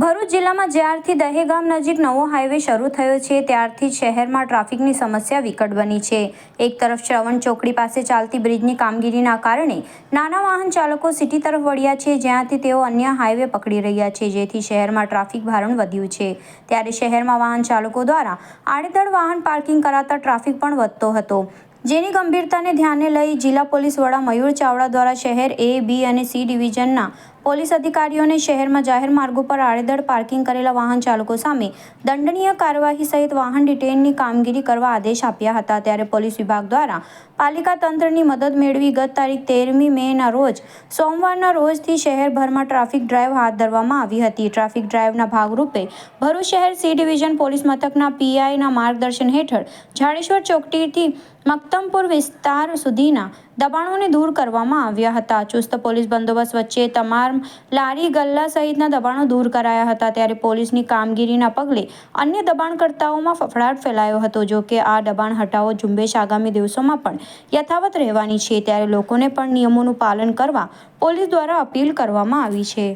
ભરૂચ જિલ્લામાં જ્યારથી દહેગામ નજીક નવો હાઈવે શરૂ થયો છે, ત્યારથી શહેરમાં ટ્રાફિકની સમસ્યા વિકટ બની છે. એક તરફ શ્રવણ ચોકડી પાસે ચાલતી બ્રિજની કામગીરીના કારણે નાના વાહન ચાલકો સિટી તરફ વળ્યા છે, જ્યાંથી તેઓ અન્ય હાઈવે પકડી રહ્યા છે, જેથી શહેરમાં ટ્રાફિક ભારણ વધ્યું છે. ત્યારે શહેરમાં વાહન ચાલકો દ્વારા આડેધડ વાહન પાર્કિંગ કરાતા ટ્રાફિક પણ વધતો હતો. જેની ગંભીરતાને ધ્યાને લઈ જિલ્લા પોલીસ વડા મયુર ચાવડા દ્વારા શહેર એ બી અને સી ડિવિઝનના પોલીસ અધિકારીઓને શહેરમાં જાહેર માર્ગો પર આડેધડ પાર્કિંગ કરેલા વાહન ચાલકો સામે દંડનીય કાર્યવાહી સહિત વાહન ડિટેનની કામગીરી કરવા આદેશ આપ્યા હતા. ત્યારે પોલીસ વિભાગ દ્વારા પાલિકા તંત્રની મદદ મેળવી ગત તારીખ તેરમી મેના રોજ સોમવારના રોજથી શહેરભરમાં ટ્રાફિક ડ્રાઈવ હાથ ધરવામાં આવી હતી. ટ્રાફિક ડ્રાઈવના ભાગરૂપે ભરૂચ શહેર સી ડિવિઝન પોલીસ મથકના પીઆઈના માર્ગદર્શન હેઠળ જાડેશ્વર ચોકટીથી મક્તમપુર વિસ્તાર સુધીના દબાણોને દૂર કરવામાં આવ્યા હતા. ચુસ્ત પોલીસ બંદોબસ્ત વચ્ચે તમામ લારી ગલ્લા સહિતના દબાણો દૂર કરાયા હતા. ત્યારે પોલીસની કામગીરીના પગલે અન્ય દબાણકર્તાઓમાં ફફડાટ ફેલાયો હતો, જો કે આ દબાણ હટાવો ઝુંબેશ આગામી દિવસોમાં પણ યથાવત રહેવાની છે. ત્યારે લોકોને પણ નિયમોનું પાલન કરવા પોલીસ દ્વારા અપીલ કરવામાં આવી છે.